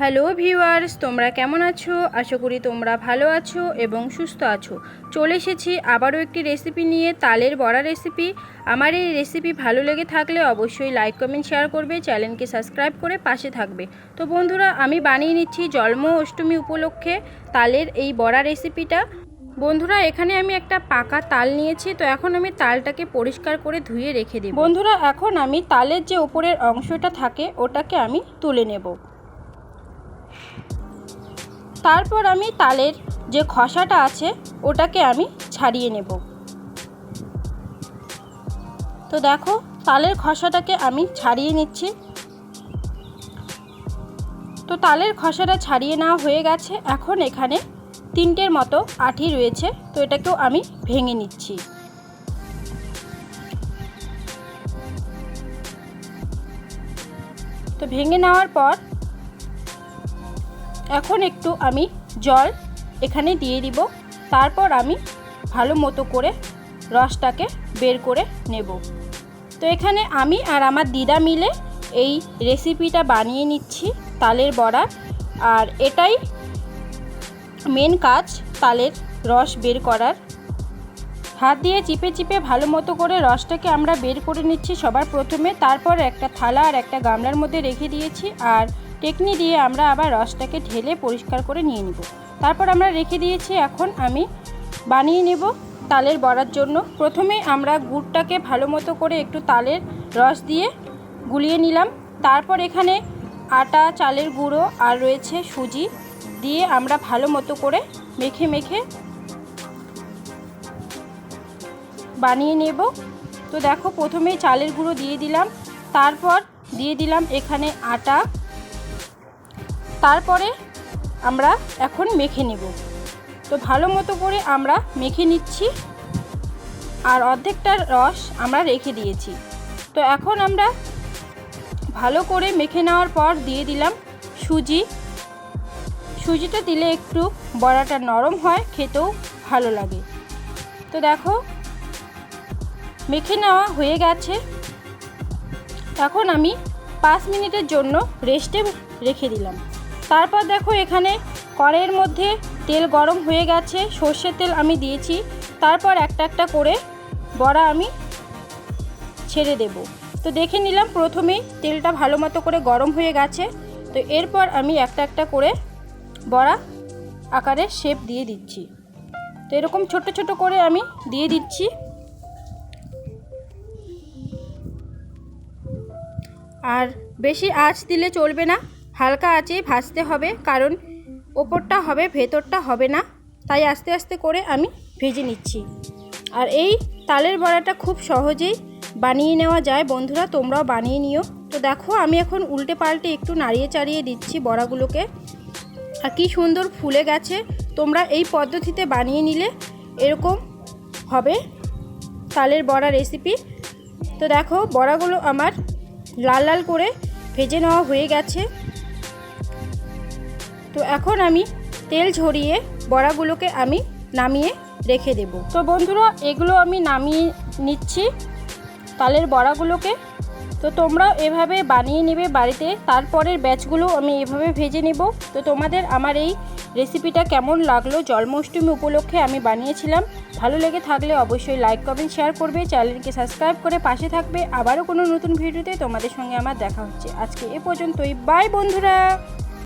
Hello viewers তোমরা কেমন আছো? আশা করি তোমরা ভালো আছো এবং সুস্থ আছো। চলে এসেছি আবারও একটি রেসিপি নিয়ে, তালের বড়া রেসিপি আমার এই রেসিপি ভালো লেগে থাকলে অবশ্যই লাইক কমেন্ট শেয়ার করবে চ্যানেলকে সাবস্ক্রাইব করে পাশে থাকবে। তো বন্ধুরা, আমি বানিয়ে নিচ্ছি জন্ম অষ্টমী উপলক্ষে তালের এই বড়া রেসিপিটা বন্ধুরা, এখানে আমি একটা পাকা তাল নিয়েছি, তো এখন আমি তালটাকে পরিষ্কার করে ধুয়ে রেখে দিই বন্ধুরা, এখন আমি তালের যে উপরের অংশটা থাকে, ওটাকে আমি তুলে নেব। তারপর আমি তালের যে খসাটা আছে, ওটাকে আমি ছাড়িয়ে নেব। তো দেখো, তালের খসাটাকে আমি ছাড়িয়ে নিচ্ছি। তো তালের খসাটা ছাড়িয়ে নেওয়া হয়ে গেছে। এখন এখানে তিনটের মতো আঠি রয়েছে। তো এটাকেও আমি ভেঙে নিচ্ছি। তো ভেঙে নেওয়ার পর এখন একটু আমি জল এখানে দিয়ে দিব। তারপর আমি ভালো মতো করে রসটাকে বের করে নেব। তো এখানে আমি আর আমার দিদা মিলে এই রেসিপিটা বানিয়ে নিচ্ছি তালের বড়া। আর এটাই মেন কাজ তালের রস বের করার। হাত দিয়ে চিপে চিপে ভালো মতো করে রসটাকে আমরা বের করে নিচ্ছি সবার প্রথমে। তারপর একটা থালা আর একটা গামলার মধ্যে রেখে দিয়েছি। আর টেকনি দিয়ে আমরা আবার রসটাকে ঢেলে পরিষ্কার করে নিয়ে নিব। তারপর আমরা রেখে দিয়েছি এখন আমি বানিয়ে নেব তালের বড়ার জন্য। প্রথমে আমরা গুড়টাকে ভালো মতো করে একটু তালের রস দিয়ে গুলিয়ে নিলাম। তারপর এখানে আটা, চালের গুঁড়ো আর রয়েছে সুজি দিয়ে আমরা ভালো মতো করে মেখে মেখে বানিয়ে নেব। তো দেখো প্রথমেই চালের গুঁড়ো দিয়ে দিলাম। তারপর দিয়ে দিলাম এখানে আটা তারপরে আমরা এখন মেখে নেব। তো ভালো মতো করে আমরা মেখে নিচ্ছি আর অর্ধেকটার রস আমরা রেখে দিয়েছি। তো এখন আমরা ভালো করে মেখে নেওয়ার পর দিয়ে দিলাম সুজি। সুজিটা দিলে একটু বড়াটা নরম হয়, খেতেও ভালো লাগে। তো দেখো, মেখে নেওয়া হয়ে গেছে। এখন আমি পাঁচ মিনিটের জন্য রেস্টে রেখে দিলাম। তারপর দেখো এখানে কড়াইয়ের মধ্যে তেল গরম হয়ে গেছে, সর্ষের তেল আমি দিয়েছি। তারপর একটা একটা করে বড়া আমি ছেড়ে দেব। তো দেখে নিলাম প্রথমেই তেলটা ভালো মতো করে গরম হয়ে গেছে। তো এরপর আমি একটা একটা করে বড়া আকারে শেপ দিয়ে দিচ্ছি। তো এরকম ছোট ছোট করে আমি দিয়ে দিচ্ছি। আর বেশি আঁচ দিলে চলবে না। হালকা আঁচেই ভাজতে হবে, কারণ ওপরটা হবে, ভেতরটা হবে না। তাই আস্তে আস্তে করে আমি ভেজে নিচ্ছি। আর এই তালের বড়াটা খুব সহজেই বানিয়ে নেওয়া যায়। বন্ধুরা, তোমরাও বানিয়ে নিও। তো দেখো, আমি এখন উল্টে পাল্টে একটু নাড়িয়ে চাড়িয়ে দিচ্ছি বড়াগুলোকে। আর কী সুন্দর ফুলে গেছে। তোমরা এই পদ্ধতিতে বানিয়ে নিলে এরকম হবে তালের বড়া রেসিপি। তো দেখো, বড়াগুলো আমার লাল লাল করে ভেজে নেওয়া হয়ে গেছে। তো এখন আমি তেল ঝরিয়ে বড়াগুলোকে আমি নামিয়ে রেখে দেব। তো বন্ধুরা, এগুলো আমি নামিয়ে নিচ্ছি তালের বড়াগুলোকে। তো তোমরা এভাবে বানিয়ে নেবে বাড়িতে, তারপরের ব্যাচগুলো আমি এভাবে ভেজে নেব। তো তোমাদের আমার এই রেসিপিটা কেমন লাগল জন্মাষ্টমী উপলক্ষে আমি বানিয়েছিলাম। ভালো লেগে থাকলে অবশ্যই লাইক, কমেন্ট, শেয়ার করবে। চ্যানেলকে সাবস্ক্রাইব করে পাশে থাকবে। আবারও কোনো নতুন ভিডিওতে তোমাদের সঙ্গে আমার দেখা হচ্ছে। আজকে এ পর্যন্তই। বাই বন্ধুরা!